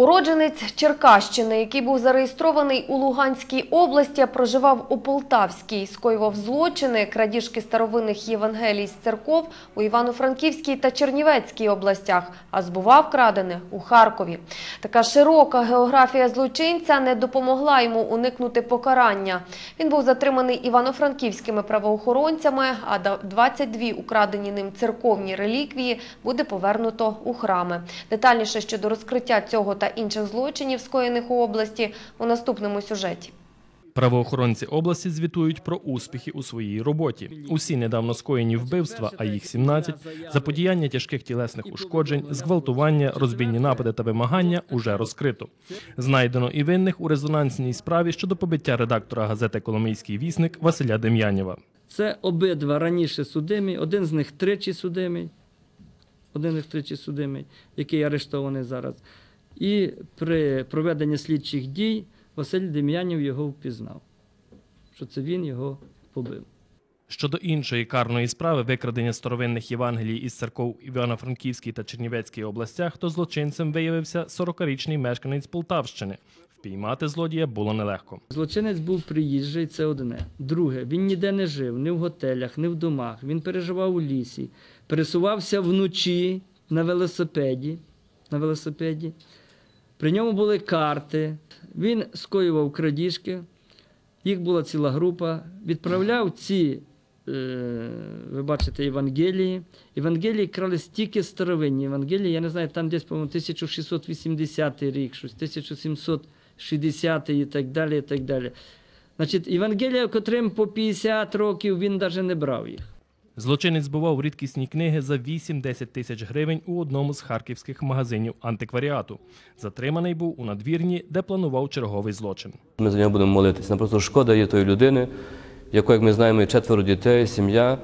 Уродженець Черкащини, який був зареєстрований у Луганській області, проживав у Полтавській, скоював злочини, крадіжки старовинних євангелій з церков у Івано-Франківській та Чернівецькій областях, а збував крадене у Харкові. Така широка географія злочинця не допомогла йому уникнути покарання. Він був затриманий івано-франківськими правоохоронцями, а да- 22 украдені ним церковні реліквії буде повернуто у храми. Детальніше щодо розкриття цього та інших злочинів, скоєних у області, у наступному сюжеті. Правоохоронці області звітують про успіхи у своїй роботі. Усі недавно скоєні вбивства, а їх 17, заподіяння тяжких тілесних ушкоджень, зґвалтування, розбійні напади та вимагання уже розкрито. Знайдено і винних у резонансній справі щодо побиття редактора газети Коломийський вісник Василя Дем'янєва. Це обидва раніше судимі, один з них тричі судимий, один з них тричі судимий, який арештований зараз. І при проведенні слідчих дій Василь Дем'янів його впізнав, що це він його побив. Щодо іншої карної справи викрадення старовинних Євангелій із церков Івано-Франківській та Чернівецькій областях, то злочинцем виявився 40-річний мешканець Полтавщини. Впіймати злодія було нелегко. Злочинець був приїжджий, це одне. Друге, він ніде не жив, ні в готелях, ні в домах. Він переживав у лісі, пересувався вночі на велосипеді. На велосипеді. При ньому були карти. Він скоював крадіжки, їх була ціла група. Відправляв ці, е, ви бачите, Євангелії. Євангелії крали стільки старовинні Євангелії, я не знаю, там десь, по-моєму, 1680 рік, щось, 1760 і так далі. і так далі. Значить, Євангелія, котрим по 50 років він навіть не брав їх. Злочинець збував рідкісні книги за 8-10 тисяч гривень у одному з харківських магазинів антикваріату. Затриманий був у надвірні, де планував черговий злочин. Ми за нього будемо молитися. Нам просто шкода є тої людини, якої, як ми знаємо, четверо дітей, сім'я,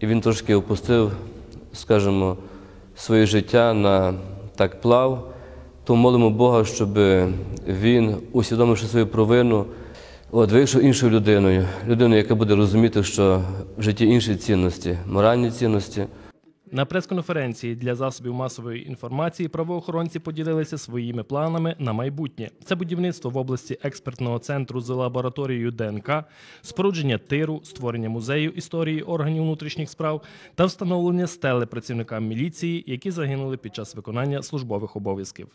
і він трошки опустив, скажімо, своє життя на так плав. Тому молимо Бога, щоб він, усвідомивши свою провину, от, вийшов іншою людиною, людиною, яка буде розуміти, що в житті інші цінності, моральні цінності. На прес-конференції для засобів масової інформації правоохоронці поділилися своїми планами на майбутнє. Це будівництво в області експертного центру з лабораторією ДНК, спорудження тиру, створення музею історії органів внутрішніх справ та встановлення стели працівникам міліції, які загинули під час виконання службових обов'язків.